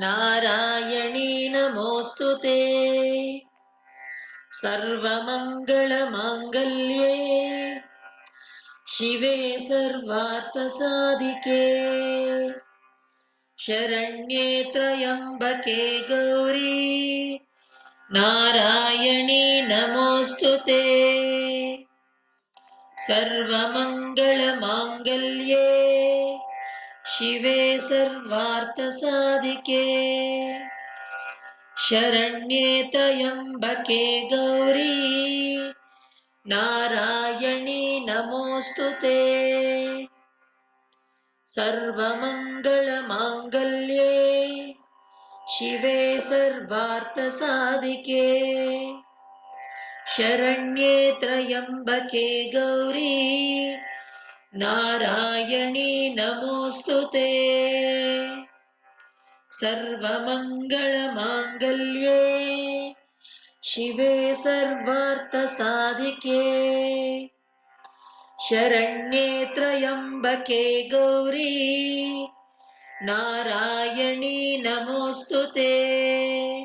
नारायणी नमोऽस्तु ते। सर्वमङ्गलमाङ्गल्ये शिवे सर्वार्थसाधिके। शरण्ये त्र्यम्बके गौरी नारायणी नमोऽस्तु ते। सर्वमङ्गलमाङ्गल्ये शिवे सर्वार्थसाधिके। शरण्ये त्र्यम्बके गौरी। नारायणी नमोऽस्तु ते। सर्वमङ्गलमाङ्गल्ये। शिवे सर्वार्थसाधिके। शरण्ये त्र्यम्बके गौरी नारायणी नमोऽस्तु ते। सर्वमङ्गलमाङ्गल्ये शिवे सर्वार्थसाधिके। शरण्ये त्र्यम्बके गौरी नारायणी नमोऽस्तु ते